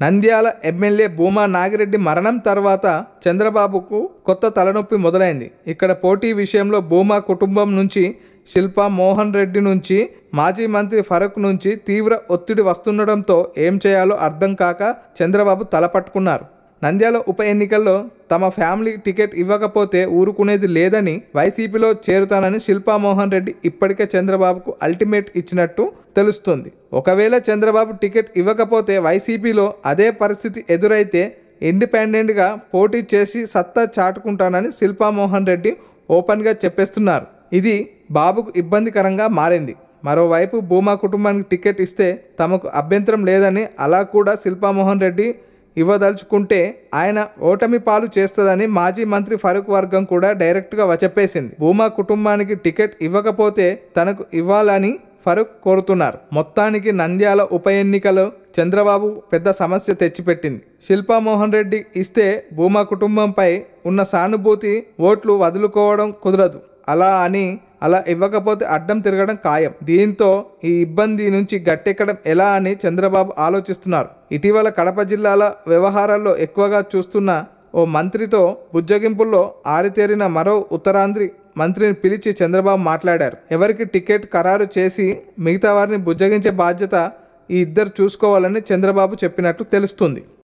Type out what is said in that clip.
Nandyal MLA Bhuma Nagireddy మరణం తర్వాత చంద్రబాబుకు కొత్త తలనొప్పి మొదలైంది. ఇక్కడ పోటీ విషయంలో భూమా కుటుంబం నుంచి శిల్పా మోహన్ రెడ్డి నుంచి మాజీ మంత్రి ఫరూక్ నుంచి తీవ్ర ఒత్తిడి వస్తుండడంతో ఏం చేయాలో అర్థం కాక చంద్రబాబు తలపట్టుకున్నారు నంద్యాల ఉప ఎన్నికల్లో తమ ఫ్యామిలీ టికెట్ ఇవ్వకపోతే ఊరుకునేది లేదని వైసీపీలో చేరుతానని శిల్పా మోహన్ రెడ్డి ఇప్పటికే చంద్రబాబుకు అల్టిమేట్ ఇచ్చినట్టు తెలుస్తుంది. ఒకవేళ చంద్రబాబు టికెట్ ఇవ్వకపోతే వైసీపీలో అదే పరిస్థితి ఎదురైతే ఇండిపెండెంట్గా పోటీ చేసి సత్తా చాటుకుంటానని శిల్పా మోహన్ రెడ్డి ఓపెన్గా చెప్పేస్తున్నారు. ఇది బాబుకు ఇబ్బందికరంగా మారింది. మరోవైపు భూమా కుటుంబానికి టికెట్ ఇస్తే తమకు అభ్యంతరం లేదని అలా కూడా శిల్పామోహన్ రెడ్డి ఇవ్వదలుచుకుంటే ఆయన ఓటమి పాలు చేస్తుందని మాజీ మంత్రి ఫరూక్ వర్గం కూడా డైరెక్ట్గా చెప్పేసింది భూమా కుటుంబానికి టికెట్ ఇవ్వకపోతే తనకు ఇవ్వాలని ఫరూక్ కోరుతున్నారు. మొత్తానికి నంద్యాల ఉప ఎన్నికలో చంద్రబాబు పెద్ద సమస్య తెచ్చిపెట్టింది. శిల్పా మోహన్ రెడ్డి ఇస్తే భూమా కుటుంబంపై ఉన్న సానుభూతి ఓట్లు వదులుకోవడం కుదరదు. అలా అని అలా ఇవ్వకపోతే అడ్డం తిరగడం ఖాయం. దీంతో ఈ ఇబ్బంది నుంచి గట్టెక్కడం ఎలా అని చంద్రబాబు ఆలోచిస్తున్నారు. ఇటీవల కడప జిల్లాల వ్యవహారాల్లో ఎక్కువగా చూస్తున్న ఓ మంత్రితో బుజ్జగింపుల్లో ఆరితేరిన మరో ఉత్తరాంధ్రి మంత్రిని పిలిచి చంద్రబాబు మాట్లాడారు. ఎవరికి టికెట్ ఖరారు చేసి మిగతా వారిని బుజ్జగించే బాధ్యత ఈ ఇద్దరు చూసుకోవాలని చంద్రబాబు చెప్పినట్టు తెలుస్తుంది.